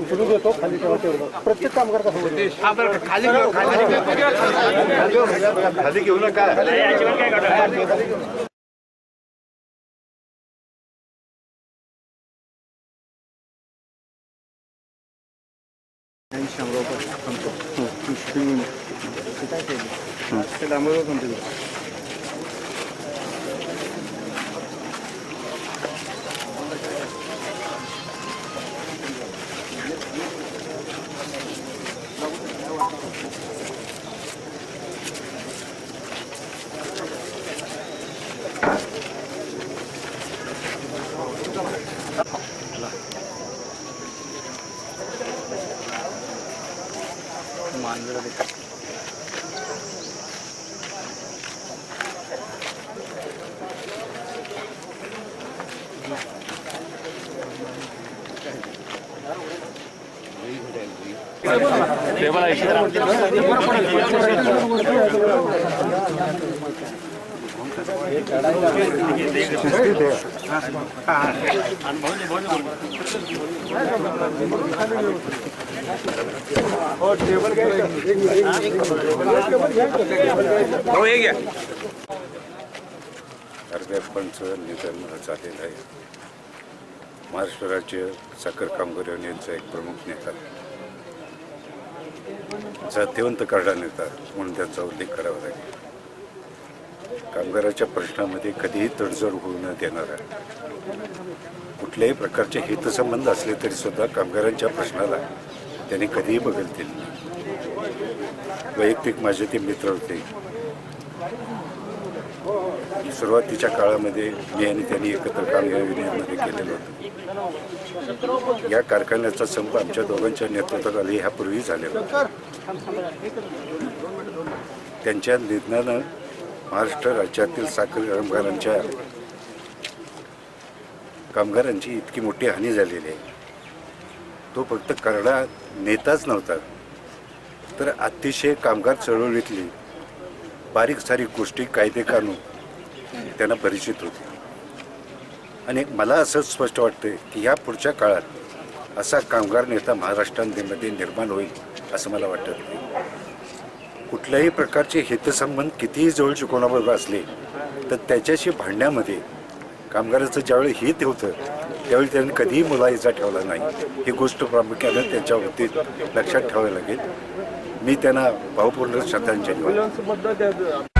उचलून देतो खाली ठेवा तेवढं प्रत्येक कामगार कसं खाली खाली घेऊ नका संग्रह करतो कृषी त्यामुळे मांजरा देतात टेबल आहे अर्ध्यापणचं निधन झालेलं आहे महाराष्ट्र राज्य साखर कामगार युनियनचा एक प्रमुख नेता जातीवंत करडा नेता म्हणून त्यांचा उल्लेख करावा लागेल कामगाराच्या प्रश्नामध्ये कधीही तडजोड होऊ न देणारा कुठल्याही प्रकारचे हितसंबंध असले तरी सुद्धा कामगारांच्या प्रश्नाला त्यांनी कधीही बगल दिली वैयक्तिक माझे ते मित्र होते. सुरुवातीच्या काळामध्ये मी आणि त्यांनी एकत्र काम या युनियनमध्ये केलेलं होतं. या कारखान्याचा संप आमच्या दोघांच्या नेतृत्वाखाली ह्यापूर्वी झालेला होता. त्यांच्या निधनानं महाराष्ट्र राज्यातील साखर कामगारांच्या कामगारांची इतकी मोठी हानी झालेली आहे. तो फक्त करडा नेताच नव्हता. तर अतिशय कामगार चळवळीतली बारीक सारीक गोष्टी कायदे कानून त्यांना परिचित होते. आणि मला असं स्पष्ट वाटतं की या पुढच्या काळात असा कामगार नेता महाराष्ट्रामध्ये निर्माण होईल असं मला वाटत नाही. कुठल्याही प्रकारचे हितसंबंध कितीही जवळचे कोणाबरोबर असले तर त्याच्याशी भांडण्यामध्ये कामगाराचं ज्यावेळी हित होतं त्यावेळी त्यांनी कधीही मुलायचा ठेवला नाही. ही गोष्ट प्रामुख्यानं त्यांच्या बाबतीत लक्षात ठेवावी लागेल. मी त्यांना भावपूर्ण श्रद्धांजली